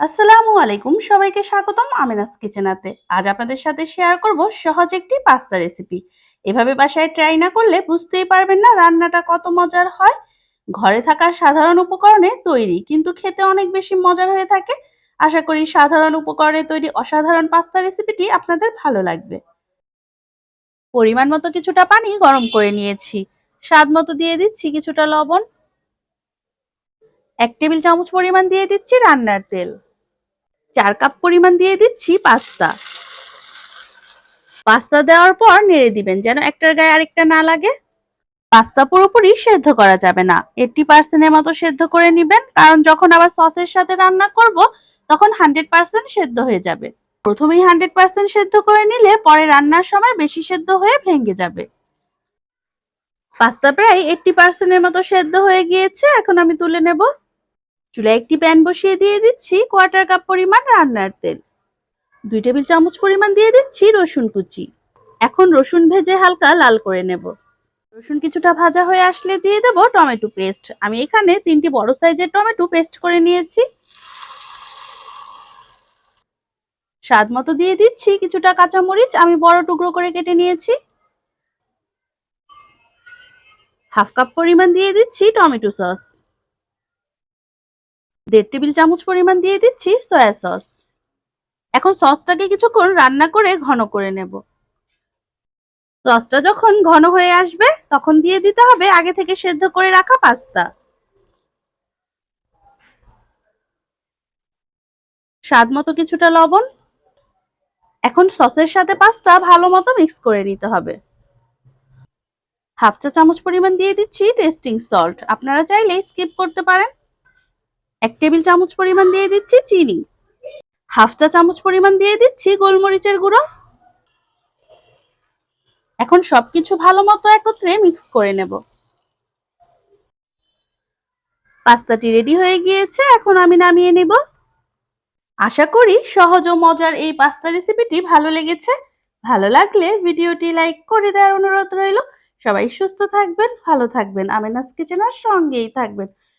আসসালামু আলাইকুম, সবাইকে স্বাগতম আমিনাস কিচেনাতে আজ আপনাদের সাথে শেয়ার করব সহজ একটি পাস্তা রেসিপি এভাবে বাসায় ট্রাই না করলে বুঝতেই পারবেন না রান্নাটা কত মজার হয়। ঘরে থাকা সাধারণ উপকরণে তৈরি, কিন্তু খেতে অনেক বেশি মজার হয়ে থাকে। আশা করি সাধারণ উপকরণে তৈরি অসাধারণ পাস্তা রেসিপিটি আপনাদের ভালো লাগবে। পরিমাণ মতো কিছুটা পানি গরম করে নিয়েছি। স্বাদ মতো দিয়ে দিচ্ছি কিছুটা লবণ। এক টেবিল চামচ পরিমাণ দিয়ে দিচ্ছি রান্নার তেল। চার কাপ পরিমাণ দিয়ে দিচ্ছি পাস্তা। পাস্তা দেওয়ার পর নেড়ে দিবেন, যেন একটার গায়ে আরেকটা না লাগে। পাস্তা পুরোপুরি সেদ্ধ করা যাবে না। এইটটি পার্সেন্টের মতো সেদ্ধ করে নিবেন, কারণ যখন আবার সসের সাথে রান্না করব, তখন হান্ড্রেড পার্সেন্ট সেদ্ধ হয়ে যাবে। প্রথমেই হান্ড্রেড পার্সেন্ট সেদ্ধ করে নিলে পরে রান্নার সময় বেশি সেদ্ধ হয়ে ভেঙে যাবে। পাস্তা প্রায় এইটটি পার্সেন্টের মতো সেদ্ধ হয়ে গিয়েছে, এখন আমি তুলে নেব। চুলায় একটি প্যান বসিয়ে দিয়ে দিচ্ছি কোয়ার্টার কাপ পরিমাণ রান্নার তেল। দুই টেবিল চামচ পরিমাণ দিয়ে দিচ্ছি রসুন কুচি। এখন রসুন ভেজে হালকা লাল করে নেব। রসুন কিছুটা ভাজা হয়ে আসলে দিয়ে দেব টমেটো পেস্ট। আমি এখানে তিনটি বড় সাইজের টমেটো পেস্ট করে নিয়েছি। স্বাদ মতো দিয়ে দিচ্ছি কিছুটা কাঁচামরিচ। আমি বড় টুকরো করে কেটে নিয়েছি। হাফ কাপ পরিমাণ দিয়ে দিচ্ছি টমেটো সস। দেড় টেবিল চামচ পরিমাণ দিয়ে দিচ্ছি সয়া সস। এখন সসটাকে কিছুক্ষণ রান্না করে ঘন করে নেব। সসটা যখন ঘন হয়ে আসবে, তখন দিয়ে দিতে হবে আগে থেকে সেদ্ধ করে রাখা পাস্তা। স্বাদ মতো কিছুটা লবণ। এখন সসের সাথে পাস্তা ভালো মতো মিক্স করে নিতে হবে। হাফ চা চামচ পরিমাণ দিয়ে দিচ্ছি টেস্টিং সল্ট। আপনারা চাইলে স্কিপ করতে পারেন। এক টেবিল চামচ পরিমাণ দিয়ে দিচ্ছি চিনি। হাফ চা চামচ পরিমাণ দিয়ে দিচ্ছি গোলমরিচের গুঁড়ো। এখন সবকিছু ভালো মতো একত্রে মিক্স করে নেব। পাস্তাটি রেডি হয়ে গিয়েছে, এখন আমি নামিয়ে নেব। আশা করি সহজ ও মজার এই পাস্তা রেসিপিটি ভালো লেগেছে। ভালো লাগলে ভিডিওটি লাইক করে দেওয়ার অনুরোধ রইল। সবাই সুস্থ থাকবেন, ভালো থাকবেন। আমেনাস কিচেনার সঙ্গেই থাকবেন।